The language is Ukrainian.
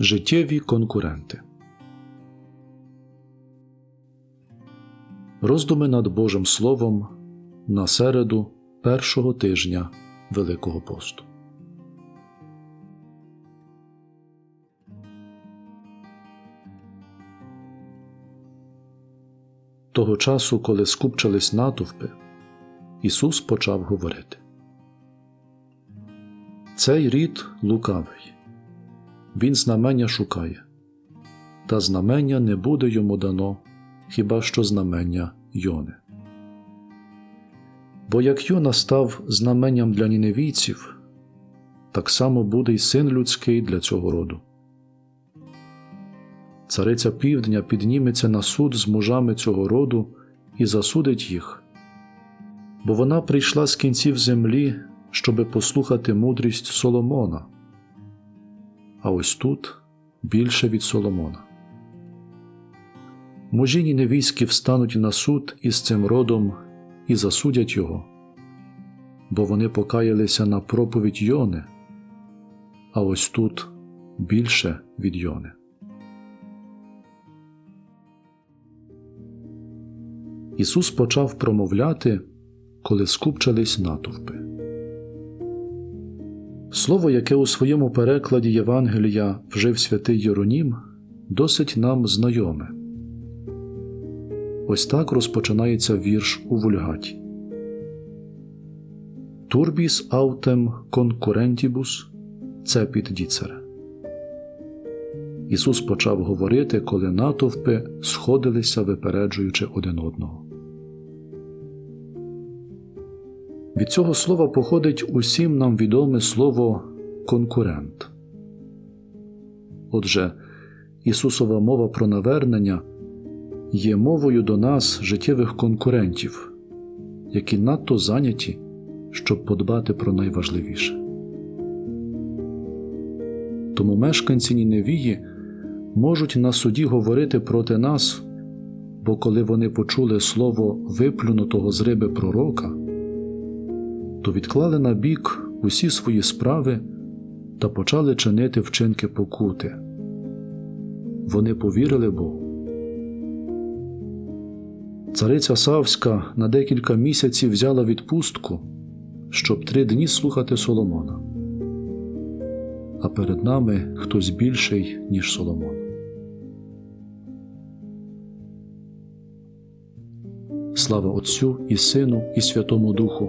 Життєві конкуренти. Роздуми над Божим Словом на середу першого тижня Великого посту. Того часу, коли скупчились натовпи, Ісус почав говорити. Цей рід лукавий, він знамення шукає, та знамення не буде йому дано, хіба що знамення Йони. Бо як Йона став знаменням для ніневійців, так само буде й син людський для цього роду. Цариця півдня підніметься на суд з мужами цього роду і засудить їх, бо вона прийшла з кінців землі, щоби послухати мудрість Соломона. А ось тут більше від Соломона. Мужі ніневійські встануть на суд із цим родом і засудять його, бо вони покаялися на проповідь Йони, а ось тут більше від Йони. Ісус почав промовляти, коли скупчались натовпи. Слово, яке у своєму перекладі Євангелія вжив святий Єронім, досить нам знайоме. Ось так розпочинається вірш у вульгаті. Турбіс аутем конкурентібус цепіт діцере. Ісус почав говорити, коли натовпи сходилися, випереджуючи один одного. Від цього слова походить усім нам відоме слово конкурент. Отже, Ісусова мова про навернення є мовою до нас життєвих конкурентів, які надто зайняті, щоб подбати про найважливіше. Тому мешканці Ніневії можуть на суді говорити проти нас, бо коли вони почули слово виплюнутого з риби пророка, то відклали на бік усі свої справи та почали чинити вчинки покути. Вони повірили Богу. Цариця Савська на декілька місяців взяла відпустку, щоб три дні слухати Соломона. А перед нами хтось більший, ніж Соломон. Слава Отцю і Сину, і Святому Духу,